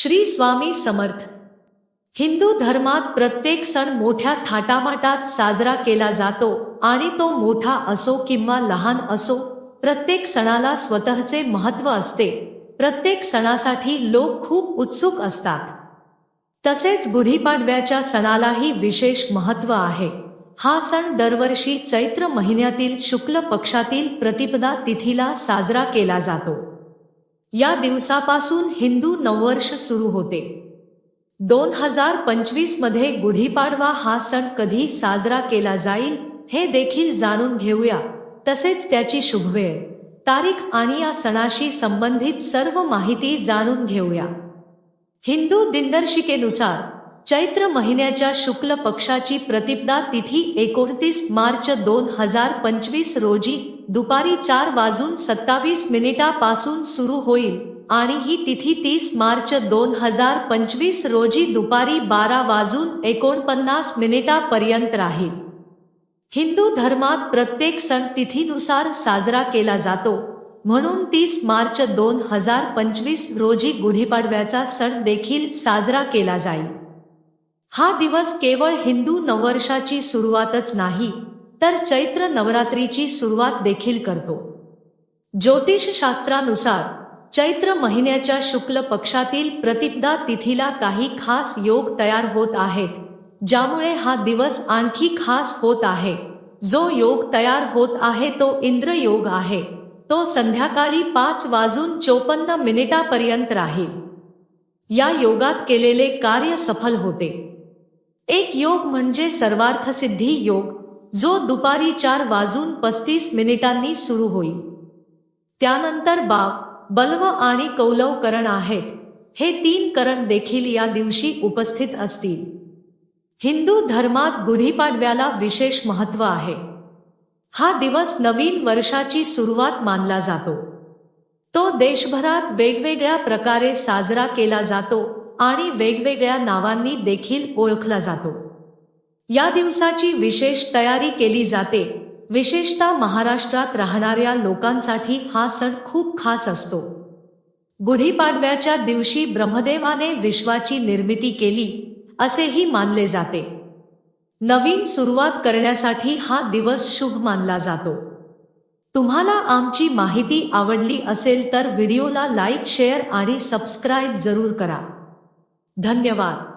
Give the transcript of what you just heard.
श्री स्वामी समर्थ. हिंदू धर्मात प्रत्येक सण मोठ्या थाटामाटात साजरा केला जातो आणि तो मोठा असो किंवा लहान असो प्रत्येक सणाला स्वतःचे महत्त्व असते. प्रत्येक सणासाठी लोक खूप उत्सुक असतात. तसेच गुढीपाडव्याच्या सणालाही विशेष महत्त्व आहे. हा सण दरवर्षी चैत्र महिन्यातील शुक्ल पक्षातील प्रतिपदा तिथीला साजरा केला जातो. या दिवसापासून हिंदू नववर्ष सुरू होते. दोन हजार पंचवीसमध्ये गुढीपाडवा हा सण कधी साजरा केला जाईल हे देखील जाणून घेऊया. तसेच त्याची शुभवेळ. तारीख आणि या सणाशी संबंधित सर्व माहिती जाणून घेऊया. हिंदू दिनदर्शिकेनुसार चैत्र महिन्याच्या शुक्ल पक्षाची प्रतिपदा तिथी एकोणतीस मार्च दोन हजार पंचवीस रोजी दुपारी चार वाजून सत्तावीस मिनिटापासून सुरू होईल आणि ही तिथी तीस मार्च दोन हजार पंचवीस रोजी दुपारी बारा वाजून एकोणपन्नास मिनिटापर्यंत राहील. हिंदू धर्मात प्रत्येक सण तिथीनुसार साजरा केला जातो म्हणून तीस मार्च दोन हजार पंचवीस रोजी गुढीपाडव्याचा सण देखील साजरा केला जाईल. हा दिवस केवळ हिंदू नववर्षाची सुरुवातच नाही तर चैत्र नवरात्रीची सुरुवात देखील करतो. ज्योतिषशास्त्रानुसार चैत्र महिन्याच्या शुक्ल पक्षातील प्रतिपदा तिथीला काही खास योग तयार होत आहेत ज्यामुळे हा दिवस आणखी खास होत आहे. जो योग तयार होत आहे तो इंद्र योग आहे. तो संध्याकाळी पाच वाजून चोपन्न मिनिटापर्यंत राहील. या योगात केलेले कार्य सफल होते. एक योग म्हणजे सर्वार्थसिद्धी योग. जो दुपारी चार वाजून पस्तीस मिनिटांनी सुरू होईल. त्यानंतर बाप बल्व आणि कौलव करण आहेत. हे तीन करण देखील या दिवशी उपस्थित असतील. हिंदू धर्मात गुढीपाडव्याला विशेष महत्त्व आहे. हा दिवस नवीन वर्षाची सुरुवात मानला जातो. तो देशभरात वेगवेगळ्या प्रकारे साजरा केला जातो आणि वेगवेगळ्या नावांनी देखील ओळखला जातो. या दिवसाची विशेष तयारी केली जाते. विशेषतः महाराष्ट्रात राहणाऱ्या लोकांसाठी हा सण खूप खास असतो. गुढीपाडव्याच्या दिवशी ब्रह्मदेवाने विश्वाची निर्मिती केली असेही मानले जाते. नवीन सुरुवात करण्यासाठी हा दिवस शुभ मानला जातो. तुम्हाला आमची माहिती आवडली असेल तर व्हिडिओला लाईक शेअर आणि सबस्क्राईब जरूर करा. धन्यवाद.